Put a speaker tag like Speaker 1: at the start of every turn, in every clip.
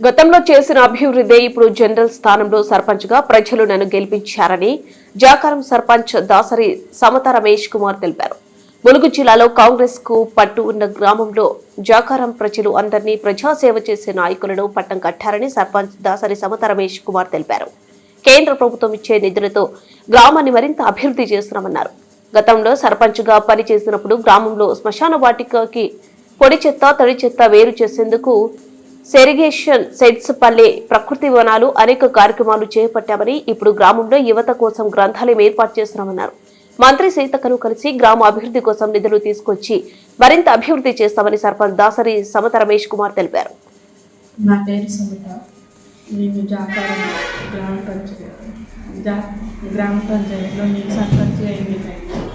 Speaker 1: గతంలో చేసిన అభివృద్ధి ఇప్పుడు జనరల్ స్థానంలో సర్పంచ్గా ప్రజలు నన్ను గెలిపించారని జాకారం సర్పంచ్ దాసరి సమత రమేష్ కుమార్ తెలిపారు. ములుగు జిల్లాలో కాంగ్రెస్కు పట్టు ఉన్న గ్రామంలో జాకారం ప్రజలు అందరినీ ప్రజాసేవ చేసే నాయకులను పట్టం కట్టారని సర్పంచ్ దాసరి సమత రమేష్ కుమార్ తెలిపారు. కేంద్ర ప్రభుత్వం ఇచ్చే నిధులతో గ్రామాన్ని మరింత అభివృద్ధి చేస్తున్నామన్నారు. గతంలో సర్పంచ్గా పనిచేసినప్పుడు గ్రామంలో శ్మశాన వాటికకి పొడి చెత్త తడి చెత్త వేరు చేసేందుకు సెరిగేషన్ సెట్స్ పల్లె ప్రకృతి వనాలు అనేక కార్యక్రమాలు చేపట్టామని ఇప్పుడు గ్రామంలో యువత కోసం గ్రంథాలయం ఏర్పాటు చేస్తున్నామన్నారు. మంత్రి సీతకను కలిసి గ్రామ అభివృద్ధి కోసం నిధులు తీసుకొచ్చి మరింత అభివృద్ధి చేస్తామని సర్పంచ్ దాసరి సమత రమేష్ కుమార్ తెలిపారు.
Speaker 2: నా పేరు సమత. నేను జాకారం గ్రామ పంచాయతీ గ్రామ పంచాయతీలో నేను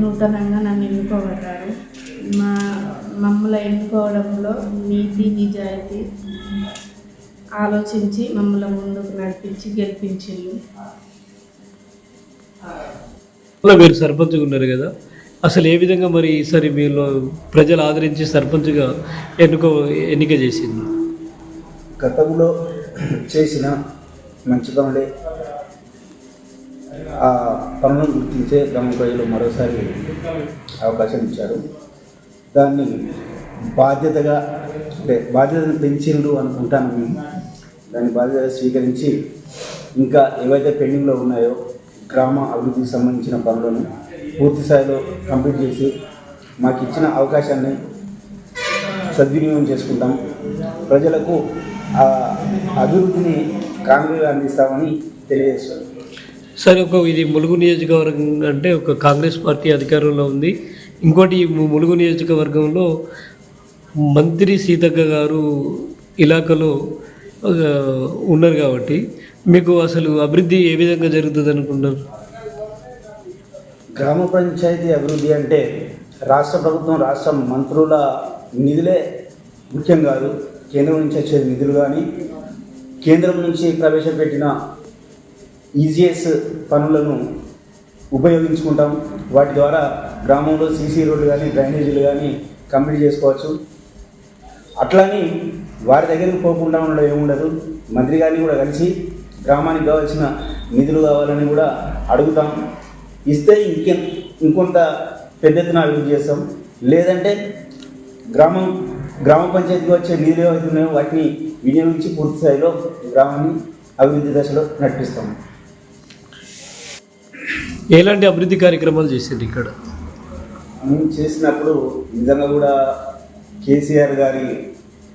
Speaker 2: నూతనంగా నన్ను ఎన్నుకోబడ్డారు మా మమ్మల్ని ఎన్నుకోవడంలో నీతి నిజాయితీ ఆలోచించి మమ్మల్ని ముందుకు నడిపించి గెలిపించిండు
Speaker 3: అలా మీరు సర్పంచ్గా ఉన్నారు కదా. అసలు ఏ విధంగా మరి ఈసారి మీరు ప్రజలు ఆదరించి సర్పంచ్గా ఎన్నుకో ఎన్నిక చేసింది?
Speaker 4: గతంలో చేసిన మంచి పనులే ఆ పనులను గుర్తించే గ్రామ ప్రజలు మరోసారి అవకాశం ఇచ్చారు. దాన్ని బాధ్యతగా అంటే బాధ్యతను పెంచిండ్రు అనుకుంటాను మేము దాన్ని బాధ్యత స్వీకరించి ఇంకా ఏవైతే పెండింగ్లో ఉన్నాయో గ్రామ అభివృద్ధికి సంబంధించిన పనులను పూర్తి స్థాయిలో కంప్లీట్ చేసి మాకు ఇచ్చిన అవకాశాన్ని సద్వినియోగం చేసుకుంటాం. ప్రజలకు ఆ అభివృద్ధిని కాంగ్రెస్ అందిస్తామని తెలియజేస్తారు
Speaker 3: సరే ఒక ఇది ములుగు నియోజకవర్గం అంటే ఒక కాంగ్రెస్ పార్టీ అధికారంలో ఉంది. ఇంకోటి ములుగు నియోజకవర్గంలో మంత్రి సీతక్క గారు ఇలాకాలో ఉన్నారు కాబట్టి మీకు అసలు అభివృద్ధి ఏ విధంగా జరుగుతుంది అనుకుంటున్నారు?
Speaker 4: గ్రామ పంచాయతీ అభివృద్ధి అంటే రాష్ట్ర ప్రభుత్వం రాష్ట్ర మంత్రుల నిధులే ముఖ్యం కాదు. కేంద్రం నుంచి వచ్చే నిధులు కానీ కేంద్రం నుంచి ప్రవేశపెట్టిన ఈజీఎస్ పనులను ఉపయోగించుకుంటాం. వాటి ద్వారా గ్రామంలో సీసీ రోడ్లు కానీ డ్రైనేజీలు కానీ కంప్లీట్ చేసుకోవచ్చు. అట్లని వారి దగ్గరికి పోకుండా ఉండడం ఏముండదు. మంత్రి గారిని కూడా కలిసి గ్రామానికి కావాల్సిన నిధులు కావాలని కూడా అడుగుతాం. ఇస్తే ఇంకె ఇంకొంత పెద్ద ఎత్తున అభివృద్ధి చేస్తాం. లేదంటే గ్రామం గ్రామ పంచాయతీకి వచ్చే నిధులు ఏవైతే ఉన్నాయో వాటిని వినియోగించి పూర్తి స్థాయిలో గ్రామాన్ని అభివృద్ధి దశలో నడిపిస్తాం.
Speaker 3: ఎలాంటి అభివృద్ధి కార్యక్రమాలు చేసింది ఇక్కడ?
Speaker 4: మేము చేసినప్పుడు నిజంగా కూడా కేసీఆర్ గారి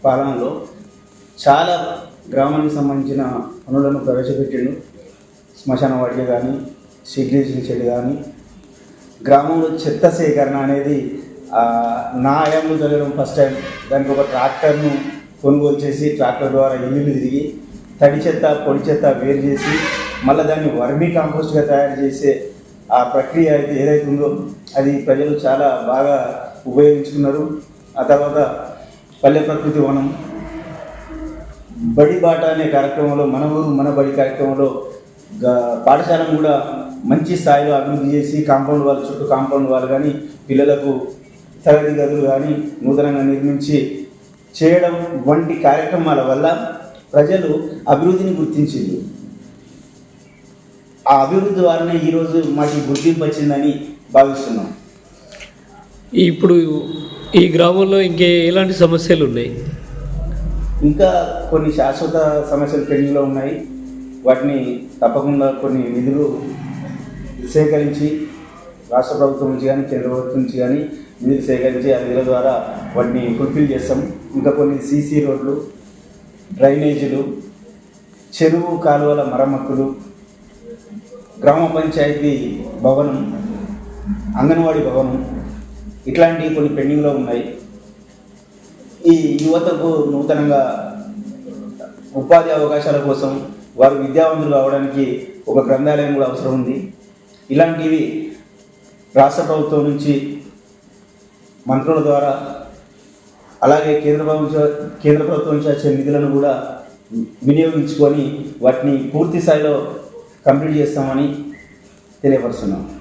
Speaker 4: పాలనలో చాలా గ్రామానికి సంబంధించిన పనులను ప్రవేశపెట్టిండు. శ్మశాన వాటిక కానీ సిగ్నేషన్ చెడు కానీ గ్రామంలో చెత్త సేకరణ అనేది నా ఆయాంలో జరగడం ఫస్ట్ టైం దానికి ఒక ట్రాక్టర్ను కొనుగోలు చేసి ట్రాక్టర్ ద్వారా ఇల్లు తిరిగి తడి చెత్త పొడి చెత్త వేరు చేసి మళ్ళీ దాన్ని వర్మీ కాంపోస్ట్గా తయారు చేసే ఆ ప్రక్రియ అయితే ఏదైతే ఉందో అది ప్రజలు చాలా బాగా ఉపయోగించుకున్నారు. ఆ తర్వాత పల్లె ప్రకృతి వనం బడి బాట అనే కార్యక్రమంలో మన ఊరు మన బడి కార్యక్రమంలో పాఠశాలను కూడా మంచి స్థాయిలో అభివృద్ధి చేసి కాంపౌండ్ వాళ్ళ చుట్టూ కాంపౌండ్ వాళ్ళు కానీ పిల్లలకు తరగతి గదులు కానీ నూతనంగా నిర్మించి చేయడం వంటి కార్యక్రమాల వల్ల ప్రజలు అభివృద్ధిని గుర్తించింది. ఆ అభివృద్ధి ద్వారానే ఈరోజు మాకు గుర్తింపు వచ్చిందని భావిస్తున్నాం.
Speaker 3: ఇప్పుడు ఈ గ్రామంలో ఇంకే ఎలాంటి సమస్యలు ఉన్నాయి?
Speaker 4: ఇంకా కొన్ని శాశ్వత సమస్యలు పెండింగ్లో ఉన్నాయి. వాటిని తప్పకుండా కొన్ని నిధులు సేకరించి రాష్ట్ర ప్రభుత్వం నుంచి కానీ కేంద్ర ప్రభుత్వం నుంచి కానీ నిధులు సేకరించి ఆ నిధుల ద్వారా వాటిని ఫుల్ఫిల్ చేస్తాం. ఇంకా కొన్ని సీసీ రోడ్లు డ్రైనేజీలు చెరువు కాలువల మరమ్మతులు గ్రామ పంచాయతీ భవనం అంగన్వాడీ భవనం ఇట్లాంటివి కొన్ని పెండింగ్లో ఉన్నాయి. ఈ యువతకు నూతనంగా ఉపాధి అవకాశాల కోసం వారు విద్యావంతులు కావడానికి ఒక గ్రంథాలయం కూడా అవసరం ఉంది. ఇలాంటివి రాష్ట్ర ప్రభుత్వం నుంచి మంత్రుల ద్వారా అలాగే కేంద్ర ప్రభుత్వ కేంద్ర ప్రభుత్వం నుంచి వచ్చే నిధులను కూడా వినియోగించుకొని వాటిని పూర్తి స్థాయిలో కంప్లీట్ చేస్తామని తెలియపరుస్తున్నాం.